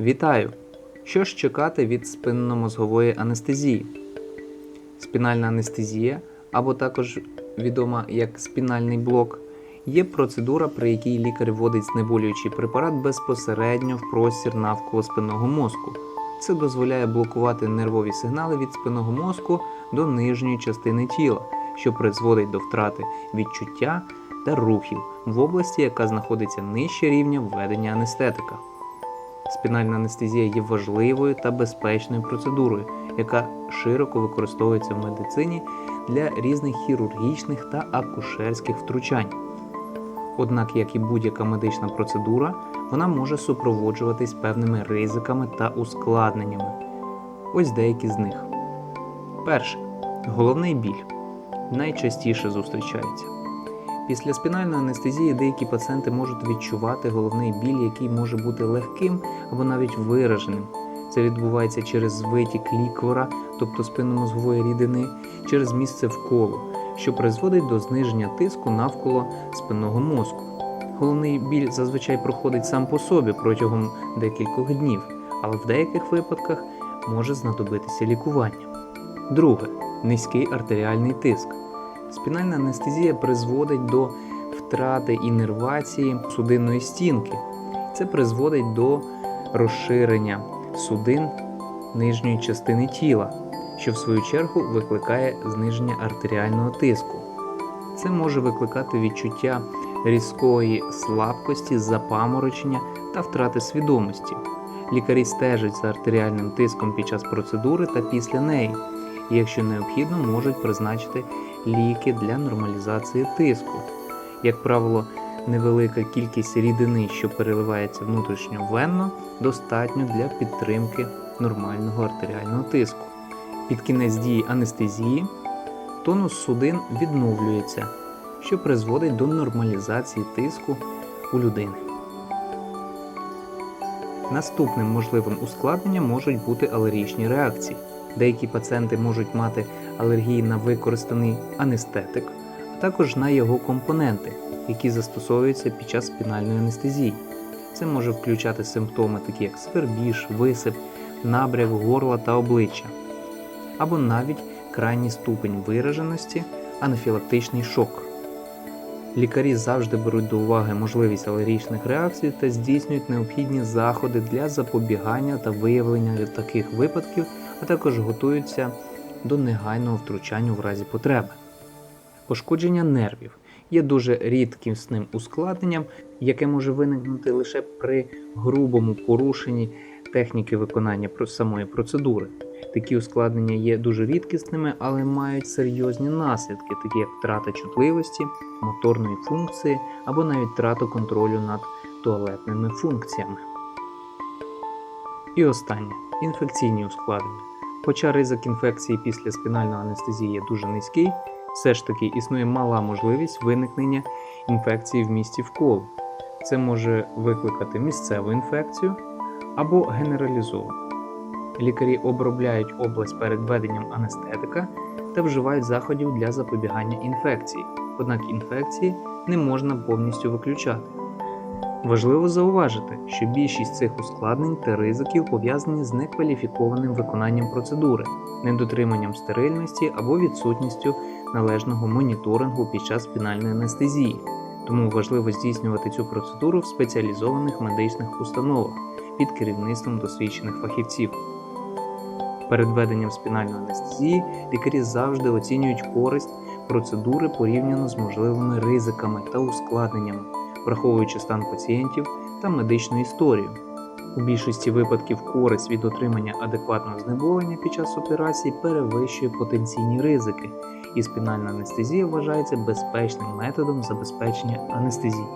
Вітаю! Що ж чекати від спинномозгової анестезії? Спінальна анестезія, або також відома як спінальний блок, є процедура, при якій лікар вводить знеболюючий препарат безпосередньо в простір навколо спинного мозку. Це дозволяє блокувати нервові сигнали від спинного мозку до нижньої частини тіла, що призводить до втрати відчуття та рухів в області, яка знаходиться нижче рівня введення анестетика. Спінальна анестезія є важливою та безпечною процедурою, яка широко використовується в медицині для різних хірургічних та акушерських втручань. Однак, як і будь-яка медична процедура, вона може супроводжуватись певними ризиками та ускладненнями. Ось деякі з них. Перше. Головний біль найчастіше зустрічається. Після спінальної анестезії деякі пацієнти можуть відчувати головний біль, який може бути легким або навіть вираженим. Це відбувається через витік ліквора, тобто спинномозгової рідини, через місце вколу, що призводить до зниження тиску навколо спинного мозку. Головний біль зазвичай проходить сам по собі протягом декількох днів, але в деяких випадках може знадобитися лікування. Друге низький артеріальний тиск. Спінальна анестезія призводить до втрати інервації судинної стінки. Це призводить до розширення судин нижньої частини тіла, що в свою чергу викликає зниження артеріального тиску. Це може викликати відчуття різкої слабкості, запаморочення та втрати свідомості. Лікарі стежать за артеріальним тиском під час процедури та після неї, і якщо необхідно, можуть призначити ліки для нормалізації тиску. Як правило, невелика кількість рідини, що переливається внутрішньовенно, достатньо для підтримки нормального артеріального тиску. Під кінець дії анестезії тонус судин відновлюється, що призводить до нормалізації тиску у людини. Наступним можливим ускладненням можуть бути алергічні реакції. Деякі пацієнти можуть мати алергії на використаний анестетик, а також на його компоненти, які застосовуються під час спінальної анестезії. Це може включати симптоми, такі як свербіж, висип, набряк горла та обличчя, або навіть крайній ступень вираженості, анафілактичний шок. Лікарі завжди беруть до уваги можливість алергічних реакцій та здійснюють необхідні заходи для запобігання та виявлення таких випадків, а також готуються до негайного втручання в разі потреби. Пошкодження нервів є дуже рідкісним ускладненням, яке може виникнути лише при грубому порушенні техніки виконання самої процедури. Такі ускладнення є дуже рідкісними, але мають серйозні наслідки, такі як втрата чутливості, моторної функції або навіть втрату контролю над туалетними функціями. І останнє інфекційні ускладнення. Хоча ризик інфекції після спінальної анестезії є дуже низький, все ж таки існує мала можливість виникнення інфекції в місті вколо. Це може викликати місцеву інфекцію або генералізовану. Лікарі обробляють область перед введенням анестетика та вживають заходів для запобігання інфекції, однак інфекції не можна повністю виключати. Важливо зауважити, що більшість цих ускладнень та ризиків пов'язані з некваліфікованим виконанням процедури, недотриманням стерильності або відсутністю належного моніторингу під час спінальної анестезії. Тому важливо здійснювати цю процедуру в спеціалізованих медичних установах під керівництвом досвідчених фахівців. Перед введенням спінальної анестезії лікарі завжди оцінюють користь процедури порівняно з можливими ризиками та ускладненнями, враховуючи стан пацієнтів та медичну історію. У більшості випадків користь від отримання адекватного знеболення під час операції перевищує потенційні ризики, і спінальна анестезія вважається безпечним методом забезпечення анестезії.